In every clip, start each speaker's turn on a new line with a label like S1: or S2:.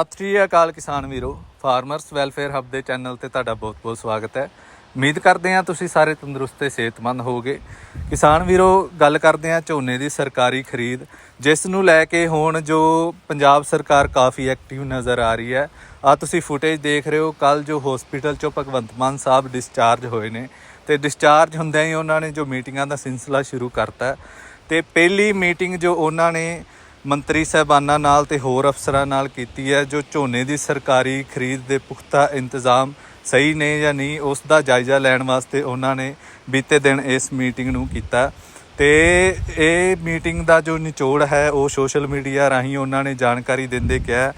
S1: ਸਤਿ ਸ਼੍ਰੀ ਅਕਾਲ ਕਿਸਾਨ ਵੀਰੋ, ਫਾਰਮਰਸ ਵੈਲਫੇਅਰ ਹੱਬ ਦੇ ਚੈਨਲ ਤੇ ਤੁਹਾਡਾ ਬਹੁਤ-ਬਹੁਤ ਸਵਾਗਤ ਹੈ। ਉਮੀਦ ਕਰਦੇ ਹਾਂ ਤੁਸੀਂ ਸਾਰੇ ਤੰਦਰੁਸਤ ਤੇ ਸਿਹਤਮੰਦ ਹੋਵੋਗੇ। ਕਿਸਾਨ ਵੀਰੋ, ਗੱਲ ਕਰਦੇ ਹਾਂ ਝੋਨੇ ਦੀ ਸਰਕਾਰੀ ਖਰੀਦ, ਜਿਸ ਨੂੰ ਲੈ ਕੇ ਹੁਣ ਜੋ ਪੰਜਾਬ ਸਰਕਾਰ ਕਾਫੀ ਐਕਟਿਵ ਨਜ਼ਰ ਆ ਰਹੀ ਹੈ। ਆ ਤੁਸੀਂ ਫੁਟੇਜ ਦੇਖ ਰਹੇ ਹੋ ਕੱਲ ਜੋ ਹਸਪੀਟਲ ਚੋਂ ਭਗਵੰਤ ਮਾਨ ਸਾਹਿਬ ਡਿਸਚਾਰਜ ਹੋਏ ਨੇ। ਤੇ ਡਿਸਚਾਰਜ ਹੁੰਦਿਆਂ ਹੀ ਉਹਨਾਂ ਨੇ ਜੋ ਮੀਟਿੰਗਾਂ ਦਾ ਸਿਲਸਿਲਾ ਸ਼ੁਰੂ ਕਰਤਾ ਤੇ ਪਹਿਲੀ ਮੀਟਿੰਗ ਜੋ ਉਹਨਾਂ ਨੇ ਮੰਤਰੀ ਸਾਹਿਬਾਨਾਂ ਨਾਲ ਤੇ ਹੋਰ ਅਫਸਰਾਂ ਨਾਲ ਕੀਤੀ ਹੈ, ਜੋ ਝੋਨੇ ਦੀ ਸਰਕਾਰੀ ਖਰੀਦ ਦੇ ਪੁਖਤਾ ਇੰਤਜ਼ਾਮ ਸਹੀ ਨੇ ਜਾਂ ਨਹੀਂ, ਉਸ ਦਾ ਜਾਇਜ਼ਾ ਲੈਣ ਵਾਸਤੇ ਉਹਨਾਂ ਨੇ ਬੀਤੇ ਦਿਨ ਇਸ ਮੀਟਿੰਗ ਨੂੰ ਕੀਤਾ। ਤੇ ਇਹ ਮੀਟਿੰਗ ਦਾ ਜੋ ਨਿਚੋੜ ਹੈ, ਉਹ ਸੋਸ਼ਲ ਮੀਡੀਆ ਰਾਹੀਂ ਉਹਨਾਂ ਨੇ ਜਾਣਕਾਰੀ ਦਿੰਦੇ ਕਿਹਾ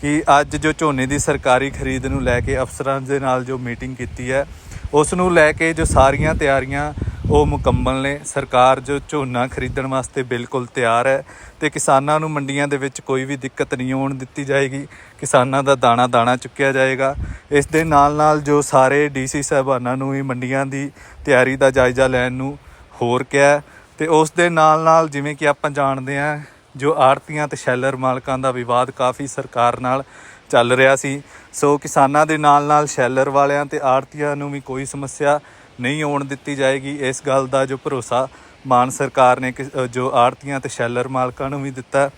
S1: ਕਿ ਅੱਜ ਜੋ ਝੋਨੇ ਦੀ ਸਰਕਾਰੀ ਖਰੀਦ ਨੂੰ ਲੈ ਕੇ ਅਫਸਰਾਂ ਦੇ ਨਾਲ ਜੋ ਮੀਟਿੰਗ ਕੀਤੀ ਹੈ, ਉਸ ਨੂੰ ਲੈ ਕੇ ਜੋ ਸਾਰੀਆਂ ਤਿਆਰੀਆਂ ਉਹ ਮੁਕੰਮਲ ਨੇ। ਸਰਕਾਰ ਜੋ ਝੋਨਾ ਖਰੀਦਣ ਵਾਸਤੇ ਬਿਲਕੁਲ ਤਿਆਰ ਹੈ ਤੇ ਕਿਸਾਨਾਂ ਨੂੰ ਮੰਡੀਆਂ ਦੇ ਵਿੱਚ ਕੋਈ ਵੀ ਦਿੱਕਤ ਨਹੀਂ ਆਉਣ ਦਿੱਤੀ ਜਾਏਗੀ। ਕਿਸਾਨਾਂ ਦਾ ਦਾਣਾ ਦਾਣਾ ਚੁੱਕਿਆ ਜਾਏਗਾ। ਇਸ ਦੇ ਨਾਲ ਨਾਲ ਜੋ ਸਾਰੇ ਡੀਸੀ ਸਾਹਿਬਾਨਾਂ ਨੂੰ ਵੀ ਮੰਡੀਆਂ ਦੀ ਤਿਆਰੀ ਦਾ ਜਾਇਜ਼ਾ ਲੈਣ ਨੂੰ ਹੋਰ ਕਿਹਾ ਤੇ ਉਸ ਦੇ ਨਾਲ ਨਾਲ ਜਿਵੇਂ ਕਿ ਆਪਾਂ ਜਾਣਦੇ ਹਾਂ, ਜੋ ਆੜਤੀਆਂ ਤੇ ਸ਼ੈਲਰ ਮਾਲਕਾਂ ਦਾ ਵਿਵਾਦ ਕਾਫੀ ਸਰਕਾਰ ਨਾਲ ਚੱਲ ਰਿਹਾ ਸੀ। ਸੋ ਕਿਸਾਨਾਂ ਦੇ ਨਾਲ ਨਾਲ ਸ਼ੈਲਰ ਵਾਲਿਆਂ ਤੇ ਆੜਤੀਆਂ ਨੂੰ ਵੀ ਕੋਈ ਸਮੱਸਿਆ ਨਹੀਂ ਆਉਣ ਦਿੱਤੀ ਜਾਏਗੀ। ਇਸ ਗੱਲ ਦਾ ਜੋ ਭਰੋਸਾ ਮਾਨ ਸਰਕਾਰ ਨੇ ਕਿ- ਜੋ ਆੜਤੀਆਂ ਤੇ ਸ਼ੈਲਰ ਮਾਲਕਾਂ ਨੂੰ ਵੀ ਦਿੱਤਾ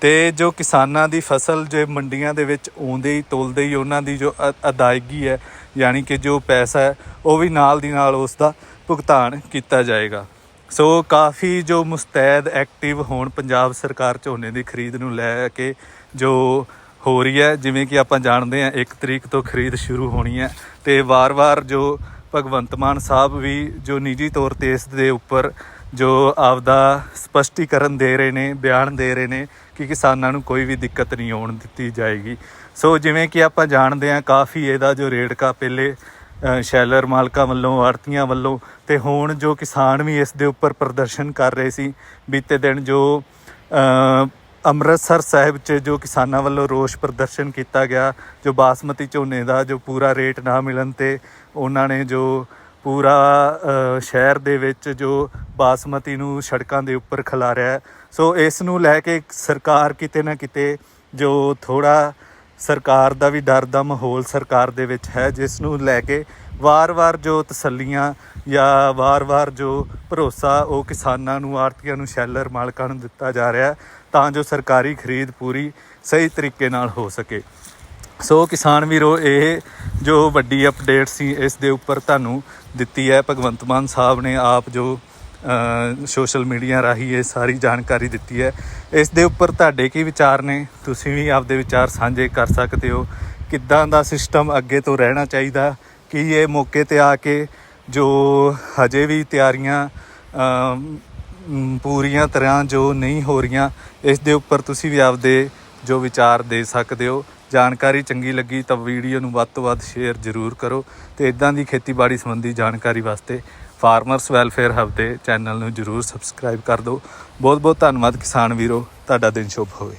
S1: ਤੇ ਜੋ ਕਿਸਾਨਾਂ ਦੀ ਫਸਲ ਜੇ ਮੰਡੀਆਂ ਦੇ ਵਿੱਚ ਆਉਂਦੇ ਹੀ, ਤੋਲਦੇ ਹੀ ਉਹਨਾਂ ਦੀ ਜੋ ਅ- ਅਦਾਇਗੀ ਹੈ, ਯਾਨੀ ਕਿ ਜੋ ਪੈਸਾ ਹੈ, ਉਹ ਵੀ ਨਾਲ ਦੀ ਨਾਲ ਉਸ ਦਾ ਭੁਗਤਾਨ ਕੀਤਾ ਜਾਏਗਾ। ਸੋ ਕਾਫੀ ਜੋ ਮੁਸਤੈਦ ਐਕਟਿਵ ਹੋਣ ਪੰਜਾਬ ਸਰਕਾਰ ਝੋਨੇ ਦੀ ਖਰੀਦ ਨੂੰ ਲੈ ਕੇ ਜੋ ਹੋ ਰਹੀ ਹੈ, ਜਿਵੇਂ ਕਿ ਆਪਾਂ ਜਾਣਦੇ ਹਾਂ 1 ਤਰੀਕ ਤੋਂ ਖਰੀਦ ਸ਼ੁਰੂ ਹੋਣੀ ਹੈ ਤੇ ਵਾਰ-ਵਾਰ ਜੋ ਭਗਵੰਤ ਮਾਨ ਸਾਹਿਬ ਵੀ ਜੋ ਨਿੱਜੀ ਤੌਰ ਤੇ ਇਸ ਦੇ ਉੱਪਰ ਜੋ ਆਪਦਾ ਸਪਸ਼ਟੀਕਰਨ ਦੇ ਰਹੇ ਨੇ, ਬਿਆਨ ਦੇ ਰਹੇ ਨੇ ਕਿ ਕਿਸਾਨਾਂ ਨੂੰ ਕੋਈ ਵੀ ਦਿੱਕਤ ਨਹੀਂ ਆਉਣ ਦਿੱਤੀ ਜਾਏਗੀ। ਸੋ ਜਿਵੇਂ ਕਿ ਆਪਾਂ ਜਾਣਦੇ ਹਾਂ, ਕਾਫੀ ਇਹਦਾ ਜੋ ਰੇੜਕਾ ਪਹਿਲੇ ਸ਼ੈਲਰ ਮਾਲਕਾਂ ਵੱਲੋਂ, ਆੜਤੀਆਂ ਵੱਲੋਂ ਤੇ ਹੁਣ ਜੋ ਕਿਸਾਨ ਵੀ ਇਸ ਦੇ ਉੱਪਰ ਪ੍ਰਦਰਸ਼ਨ ਕਰ ਰਹੇ ਸੀ, ਬੀਤੇ ਦਿਨ ਜੋ ਅੰਮ੍ਰਿਤਸਰ ਸਾਹਿਬ 'ਚ ਜੋ ਕਿਸਾਨਾਂ ਵੱਲੋਂ ਰੋਸ ਪ੍ਰਦਰਸ਼ਨ ਕੀਤਾ ਗਿਆ, ਜੋ ਬਾਸਮਤੀ ਝੋਨੇ ਦਾ ਜੋ ਪੂਰਾ ਰੇਟ ਨਾ ਮਿਲਣ ਤੇ ਉਹਨਾਂ ਨੇ ਜੋ ਪੂਰਾ ਸ਼ਹਿਰ ਦੇ ਵਿੱਚ ਜੋ ਬਾਸਮਤੀ ਨੂੰ ਸੜਕਾਂ ਦੇ ਉੱਪਰ ਖਿਲਾਰਿਆ ਸੋ ਇਸ ਨੂੰ ਲੈ ਕੇ ਸਰਕਾਰ ਕਿਤੇ ਨਾ ਕਿਤੇ ਜੋ ਥੋੜਾ ਸਰਕਾਰ ਦਾ ਵੀ ਡਰ ਦਾ ਮਾਹੌਲ ਸਰਕਾਰ ਦੇ ਵਿੱਚ ਹੈ, ਜਿਸ ਨੂੰ ਲੈ ਕੇ ਵਾਰ-ਵਾਰ ਜੋ ਤਸੱਲੀਆਂ ਜਾਂ ਵਾਰ-ਵਾਰ ਜੋ ਭਰੋਸਾ ਉਹ ਕਿਸਾਨਾਂ ਨੂੰ ਆੜਤੀਆਂ ਨੂੰ, ਸ਼ੈਲਰ ਮਾਲਕਾਂ ਨੂੰ ਦਿੱਤਾ ਜਾ ਰਿਹਾ ਤਾਂ ਜੋ ਸਰਕਾਰੀ ਖਰੀਦ ਪੂਰੀ ਸਹੀ ਤਰੀਕੇ ਨਾਲ ਹੋ ਸਕੇ। ਸੋ ਕਿਸਾਨ ਵੀਰੋ, ਇਹ ਜੋ ਵੱਡੀ ਅਪਡੇਟ ਸੀ, ਇਸ ਦੇ ਉੱਪਰ ਤੁਹਾਨੂੰ ਦਿੱਤੀ ਹੈ। ਭਗਵੰਤ ਮਾਨ ਸਾਹਿਬ ਨੇ ਆਪ ਜੋ ਸੋਸ਼ਲ ਮੀਡੀਆ ਰਾਹੀਂ ਇਹ ਸਾਰੀ ਜਾਣਕਾਰੀ ਦਿੱਤੀ ਹੈ। ਇਸ ਦੇ ਉੱਪਰ ਤੁਹਾਡੇ ਕੀ ਵਿਚਾਰ ਨੇ? ਤੁਸੀਂ ਵੀ ਆਪਦੇ ਵਿਚਾਰ ਸਾਂਝੇ ਕਰ ਸਕਦੇ ਹੋ। ਕਿੱਦਾਂ ਦਾ ਸਿਸਟਮ ਅੱਗੇ ਤੋਂ ਰਹਿਣਾ ਚਾਹੀਦਾ? ਕਿ ਇਹ ਮੌਕੇ ਤੇ ਆ ਕੇ ਜੋ ਹਜੇ ਵੀ ਤਿਆਰੀਆਂ ਪੂਰੀਆਂ ਤਰ੍ਹਾਂ ਜੋ ਨਹੀਂ ਹੋ ਰਹੀਆਂ, ਇਸ ਦੇ ਉੱਪਰ ਤੁਸੀਂ ਵੀ ਆਪਦੇ ਜੋ ਵਿਚਾਰ ਦੇ ਸਕਦੇ ਹੋ। ਜਾਣਕਾਰੀ ਚੰਗੀ ਲੱਗੀ ਤਾਂ ਵੀਡੀਓ ਨੂੰ ਵੱਧ ਤੋਂ ਵੱਧ ਸ਼ੇਅਰ ਜ਼ਰੂਰ ਕਰੋ ਤੇ ਇਦਾਂ ਦੀ ਖੇਤੀਬਾੜੀ ਸੰਬੰਧੀ ਜਾਣਕਾਰੀ ਵਾਸਤੇ ਫਾਰਮਰਸ ਵੈਲਫੇਅਰ ਹਬ ਦੇ ਚੈਨਲ ਨੂੰ ਜ਼ਰੂਰ ਸਬਸਕ੍ਰਾਈਬ ਕਰ ਦਿਓ। ਬਹੁਤ ਬਹੁਤ ਧੰਨਵਾਦ ਕਿਸਾਨ ਵੀਰੋ, ਤੁਹਾਡਾ ਦਿਨ ਸ਼ੁਭ ਹੋਵੇ।